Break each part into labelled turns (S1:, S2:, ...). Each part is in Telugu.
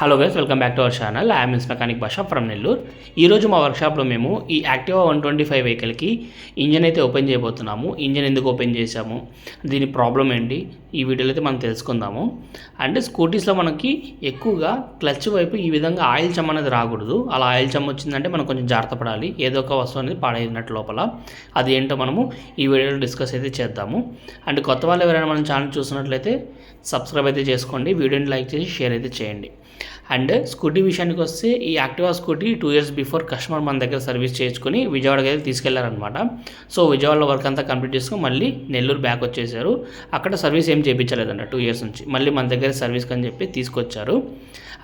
S1: Hello guys welcome back to our channel I'm mechanic Basha from Nellore ఈరోజు మా వర్క్షాప్లో మేము ఈ యాక్టివా వన్ ట్వంటీ ఫైవ్ వెహికల్కి ఇంజన్ అయితే ఓపెన్ చేయబోతున్నాము. ఇంజన్ ఎందుకు ఓపెన్ చేసాము దీని ప్రాబ్లం ఏంటి? ఈ వీడియోలో అయితే మనం తెలుసుకుందాము. అంటే స్కూటీస్లో మనకి ఎక్కువగా క్లచ్ వైపు ఈ విధంగా ఆయిల్ చమ్ అనేది రాకూడదు. అలా ఆయిల్ చమ్ వచ్చిందంటే మనం కొంచెం జాగ్రత్త పడాలి. ఏదో ఒక వస్తువు అనేది పాడైనట్టు లోపల. అది ఏంటో మనము ఈ వీడియోలో డిస్కస్ అయితే చేద్దాము. అండ్ కొత్త వాళ్ళు ఎవరైనా మన ఛానల్ చూసినట్లయితే సబ్స్క్రైబ్ అయితే చేసుకోండి. వీడియోని లైక్ చేసి షేర్ అయితే చేయండి. అండ్ స్కూటీ విషయానికి వస్తే ఈ Activa scooty two years before customer మన దగ్గర సర్వీస్ చేయించుకొని విజయవాడకి అయితే తీసుకెళ్ళారనమాట సో విజయవాడలో వర్క్ అంతా కంప్లీట్ చేసుకుని మళ్ళీ నెల్లూరు బ్యాక్ వచ్చేసారు. అక్కడ సర్వీస్ ఏం చేయించలేదంట టూ ఇయర్స్ నుంచి. మళ్ళీ మన దగ్గర సర్వీస్ అని చెప్పి తీసుకొచ్చారు.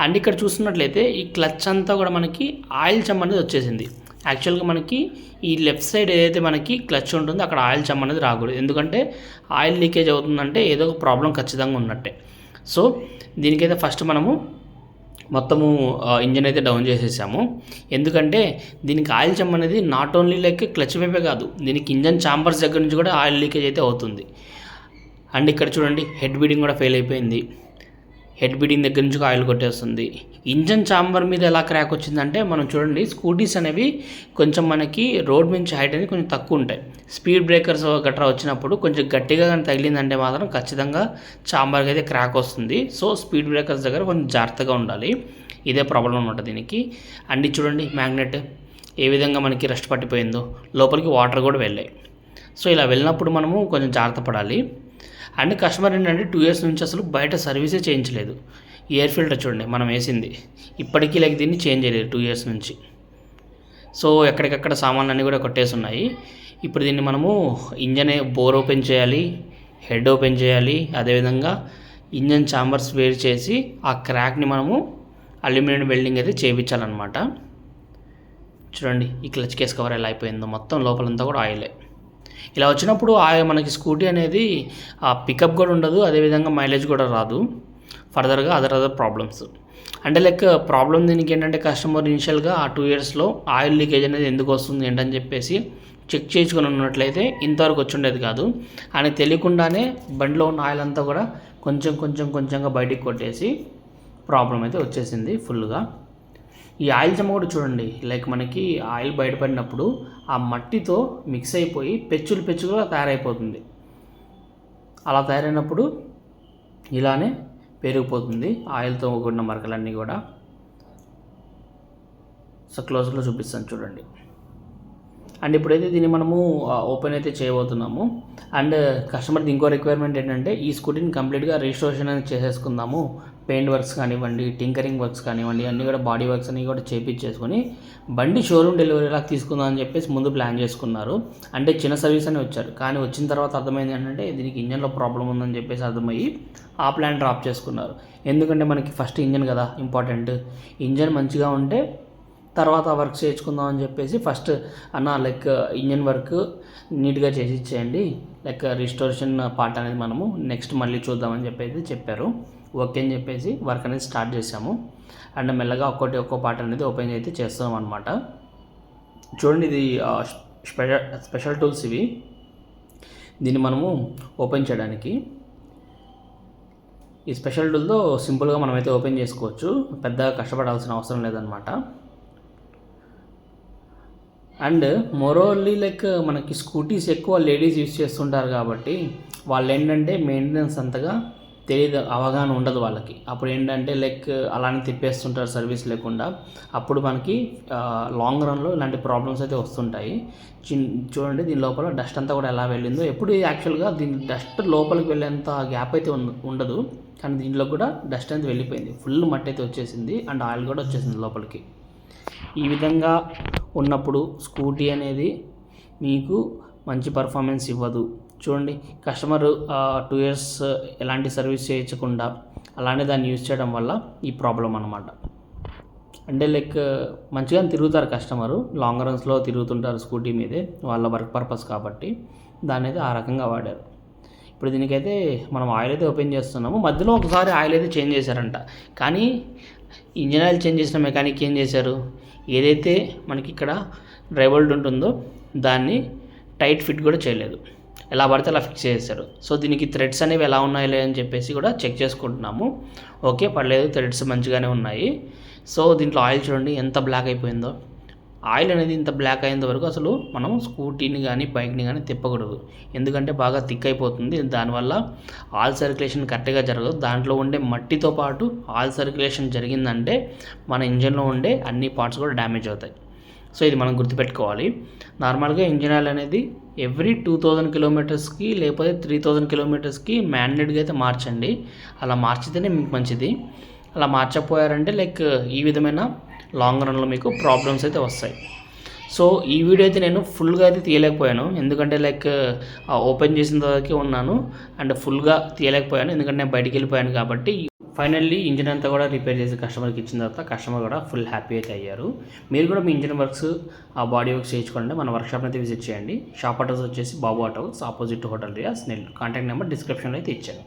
S1: అండ్ ఇక్కడ చూస్తున్నట్లయితే ఈ క్లచ్ అంతా కూడా మనకి ఆయిల్ చమ్ అనేది వచ్చేసింది. యాక్చువల్గా మనకి ఈ లెఫ్ట్ సైడ్ ఏదైతే మనకి క్లచ్ ఉంటుందో అక్కడ ఆయిల్ చమ్ అనేది రాకూడదు. ఎందుకంటే ఆయిల్ లీకేజ్ అవుతుందంటే ఏదో ఒక ప్రాబ్లం ఖచ్చితంగా ఉన్నట్టే. సో దీనికైతే ఫస్ట్ మనము మొత్తము ఇంజన్ అయితే డౌన్ చేసేసాము. ఎందుకంటే దీనికి ఆయిల్ చమ్ అనేది నాట్ ఓన్లీ లైక్ క్లచ్ వైపే కాదు దీనికి ఇంజన్ ఛాంబర్స్ దగ్గర నుంచి కూడా ఆయిల్ లీకేజ్ అయితే అవుతుంది. అండ్ ఇక్కడ చూడండి హెడ్ బీడింగ్ కూడా ఫెయిల్ అయిపోయింది. హెడ్ బిడింగ్ దగ్గర నుంచి ఆయిల్ కొట్టేస్తుంది. ఇంజన్ చాంబర్ మీద ఎలా క్రాక్ వచ్చిందంటే మనం చూడండి స్కూటీస్ అనేవి కొంచెం మనకి రోడ్ నుంచి హైట్ అనేది కొంచెం తక్కువ ఉంటాయి. స్పీడ్ బ్రేకర్స్ గట్రా వచ్చినప్పుడు కొంచెం గట్టిగా కానీ తగిలిందంటే మాత్రం ఖచ్చితంగా చాంబర్కి అయితే క్రాక్ వస్తుంది. సో స్పీడ్ బ్రేకర్స్ దగ్గర కొంచెం జాగ్రత్తగా ఉండాలి. ఇదే ప్రాబ్లం అనమాట దీనికి. అండ్ చూడండి మ్యాగ్నెట్ ఏ విధంగా మనకి రెస్ట్ పట్టిపోయిందో. లోపలికి వాటర్ కూడా వెళ్ళాయి. సో ఇలా వెళ్ళినప్పుడు మనము కొంచెం జాగ్రత్త పడాలి. అండ్ కస్టమర్ ఏంటంటే టూ ఇయర్స్ నుంచి అసలు బయట సర్వీసే చేయించలేదు. ఎయిర్ ఫిల్టర్ చూడండి మనం వేసింది. ఇప్పటికీ లైక్ దీన్ని చేంజ్ చేయలేదు టూ ఇయర్స్ నుంచి. సో ఎక్కడికక్కడ సామాన్లు అన్నీ కూడా కొట్టేసి ఉన్నాయి ఇప్పుడు దీన్ని మనము ఇంజన్ బోర్ ఓపెన్ చేయాలి హెడ్ ఓపెన్ చేయాలి అదేవిధంగా ఇంజన్ ఛాంబర్స్ వేరు చేసి ఆ క్రాక్ని మనము అల్యూమినియం వెల్డింగ్ అయితే చేయించాలన్నమాట. చూడండి ఈ క్లచ్ కేస్ కవర్ ఎలా అయిపోయిందో. మొత్తం లోపలంతా కూడా ఆయిలే ఇలా వచ్చినప్పుడు ఆ మనకి స్కూటీ అనేది ఆ పికప్ కూడా ఉండదు అదేవిధంగా మైలేజ్ కూడా రాదు. ఫర్దర్గా అదర్ అదర్ ప్రాబ్లమ్స్ అంటే లైక్ ప్రాబ్లం దీనికి ఏంటంటే కస్టమర్ ఇనిషియల్గా ఆ టూ ఇయర్స్లో ఆయిల్ లీకేజ్ అనేది ఎందుకు వస్తుంది ఏంటని చెప్పేసి చెక్ చేసుకుని ఉన్నట్లయితే ఇంతవరకు వచ్చి ఉండేది కాదు. అని తెలియకుండానే బండిలో ఉన్న ఆయిల్ అంతా కూడా కొంచెం కొంచెం కొంచెంగా బయటికి కొట్టేసి ప్రాబ్లం అయితే వచ్చేసింది ఫుల్గా ఈ ఆయిల్ జమ కూడా చూడండి. లైక్ మనకి ఆయిల్ బయటపడినప్పుడు ఆ మట్టితో మిక్స్ అయిపోయి పెచ్చులు పెచ్చులుగా తయారైపోతుంది. అలా తయారైనప్పుడు ఇలానే పెరిగిపోతుంది ఆయిల్తో కూడిన మరకలన్నీ కూడా. సో క్లోజ్లో చూపిస్తాను చూడండి. అండ్ ఇప్పుడైతే దీన్ని మనము ఓపెన్ అయితే చేయబోతున్నాము. అండ్ కస్టమర్ది ఇంకో రిక్వైర్మెంట్ ఏంటంటే ఈ స్కూటీని కంప్లీట్గా రిజిస్ట్రేషన్ అనేది చేసేసుకుందాము. పెయింట్ వర్క్స్ కానివ్వండి టింకరింగ్ వర్క్స్ కానివ్వండి అన్నీ కూడా బాడీ వర్క్స్ అన్నీ కూడా చేపించేసుకొని బండి షోరూమ్ డెలివరీ ఎలా తీసుకుందాం అని చెప్పేసి ముందు ప్లాన్ చేసుకున్నారు. అంటే చిన్న సర్వీస్ అని వచ్చారు. కానీ వచ్చిన తర్వాత అర్థమైంది ఏంటంటే దీనికి ఇంజన్లో ప్రాబ్లం ఉందని చెప్పేసి అర్థమయ్యి ఆ ప్లాన్ డ్రాప్ చేసుకున్నారు. ఎందుకంటే మనకి ఫస్ట్ ఇంజన్ కదా ఇంపార్టెంట్. ఇంజన్ మంచిగా ఉంటే తర్వాత వర్క్ చేయించుకుందాం అని చెప్పేసి ఫస్ట్ అన్న లైక్ ఇంజన్ వర్క్ నీట్గా చేసి ఇచ్చేయండి. లైక్ రిస్టోరేషన్ పార్ట్ అనేది మనము నెక్స్ట్ మళ్ళీ చూద్దామని చెప్పేసి చెప్పారు. ఓకే అని చెప్పేసి వర్క్ అనేది స్టార్ట్ చేసాము అండ్ మెల్లగా ఒక్కొక్కటి ఒక్కో పార్ట్ అనేది ఓపెన్ అయితే చేస్తాం అనమాట చూడండి ఇది స్పెషల్ స్పెషల్ టూల్స్ ఇవి. దీన్ని మనము ఓపెన్ చేయడానికి. ఈ స్పెషల్ టూల్తో సింపుల్గా మనమైతే ఓపెన్ చేసుకోవచ్చు. పెద్దగా కష్టపడాల్సిన అవసరం లేదనమాట అండ్ మోరోల్లీ లైక్ మనకి స్కూటీస్ ఎక్కువ లేడీస్ యూస్ చేస్తుంటారు కాబట్టి వాళ్ళు ఏంటంటే మెయింటెనెన్స్ అంతగా తెలియదు అవగాహన ఉండదు వాళ్ళకి. అప్పుడు ఏంటంటే లైక్ అలానే తిప్పేస్తుంటారు సర్వీస్ లేకుండా. అప్పుడు మనకి లాంగ్ రన్లో ఇలాంటి ప్రాబ్లమ్స్ అయితే వస్తుంటాయి. చిన్ చూడండి దీని లోపల డస్ట్ అంతా కూడా ఎలా వెళ్ళిందో. ఎప్పుడు యాక్చువల్గా దీని డస్ట్ లోపలికి వెళ్ళేంత గ్యాప్ అయితే ఉండదు. కానీ దీంట్లో కూడా డస్ట్ అంతా వెళ్ళిపోయింది. ఫుల్ మట్టి అయితే వచ్చేసింది. అండ్ ఆయిల్ కూడా వచ్చేసింది లోపలికి. ఈ విధంగా ఉన్నప్పుడు స్కూటీ అనేది మీకు మంచి పర్ఫార్మెన్స్ ఇవ్వదు. చూడండి కస్టమర్ టూ ఇయర్స్ ఎలాంటి సర్వీస్ చేయించకుండా అలానే దాన్ని యూజ్ చేయడం వల్ల ఈ ప్రాబ్లం అనమాట అంటే లైక్ మంచిగా తిరుగుతారు కస్టమరు లాంగ్ రన్స్లో తిరుగుతుంటారు స్కూటీ మీదే వాళ్ళ వర్క్ పర్పస్ కాబట్టి దాన్ని అయితే ఆ రకంగా వాడారు. ఇప్పుడు దీనికైతే మనం ఆయిల్ అయితే ఓపెన్ చేస్తున్నాము. మధ్యలో ఒకసారి ఆయిల్ అయితే చేంజ్ చేశారంట. కానీ ఇంజిన్ ఆయిల్ చేంజ్ చేసిన మెకానిక్ ఏం చేశారు? ఏదైతే మనకి ఇక్కడ డ్రైవర్డ్ ఉంటుందో దాన్ని టైట్ ఫిట్ కూడా చేయలేదు. ఎలా పడితే అలా ఫిక్స్ చేశారు. సో దీనికి థ్రెడ్స్ అనేవి ఎలా ఉన్నాయో అని చెప్పేసి కూడా చెక్ చేసుకుంటున్నాము. ఓకే పర్లేదు థ్రెడ్స్ మంచిగానే ఉన్నాయి. సో దీంట్లో ఆయిల్ చూడండి ఎంత బ్లాక్ అయిపోయిందో. ఆయిల్ అనేది ఇంత బ్లాక్ అయ్యేంత వరకు అసలు మనం స్కూటీని కానీ బైక్ని కానీ తిప్పకూడదు. ఎందుకంటే బాగా థిక్ అయిపోతుంది. దానివల్ల ఆయిల్ సర్క్యులేషన్ కరెక్ట్గా జరగదు. దాంట్లో ఉండే మట్టితో పాటు ఆయిల్ సర్క్యులేషన్ జరిగిందంటే మన ఇంజన్లో ఉండే అన్ని పార్ట్స్ కూడా డ్యామేజ్ అవుతాయి. సో ఇది మనం గుర్తుపెట్టుకోవాలి. నార్మల్గా ఇంజిన్ ఆయిల్ అనేది ఎవ్రీ టూ థౌజండ్ కిలోమీటర్స్కి లేకపోతే త్రీ థౌజండ్ కిలోమీటర్స్కి మ్యాండేట్గా అయితే మార్చండి. అలా మార్చితేనే మీకు మంచిది. అలా మార్చకపోయారంటే లైక్ ఈ విధమైన లాంగ్ రన్లో మీకు ప్రాబ్లమ్స్ అయితే వస్తాయి. సో ఈ వీడియో అయితే నేను ఫుల్గా అయితే తీయలేకపోయాను. ఎందుకంటే లైక్ ఓపెన్ చేసిన తర్వాత ఉన్నాను. అండ్ ఫుల్గా తీయలేకపోయాను. ఎందుకంటే నేను బయటికి వెళ్ళిపోయాను కాబట్టి ఫైనల్లీ ఇంజిన్ అంతా కూడా రిపేర్ చేసి కస్టమర్కి ఇచ్చిన తర్వాత కస్టమర్ కూడా ఫుల్ హ్యాపీ అయితే అయ్యారు. మీరు కూడా మీ ఇంజిన్ వర్క్స్ ఆ బాడీ వర్క్స్ చేయించుకోండి. మన వర్క్షాప్ని అయితే విజిట్ చేయండి. షాప్ అడ్రస్ వచ్చేసి Babu autos opposite hotel Riyas Nellore. Contact number డిస్క్రిప్షన్లో అయితే ఇచ్చాను.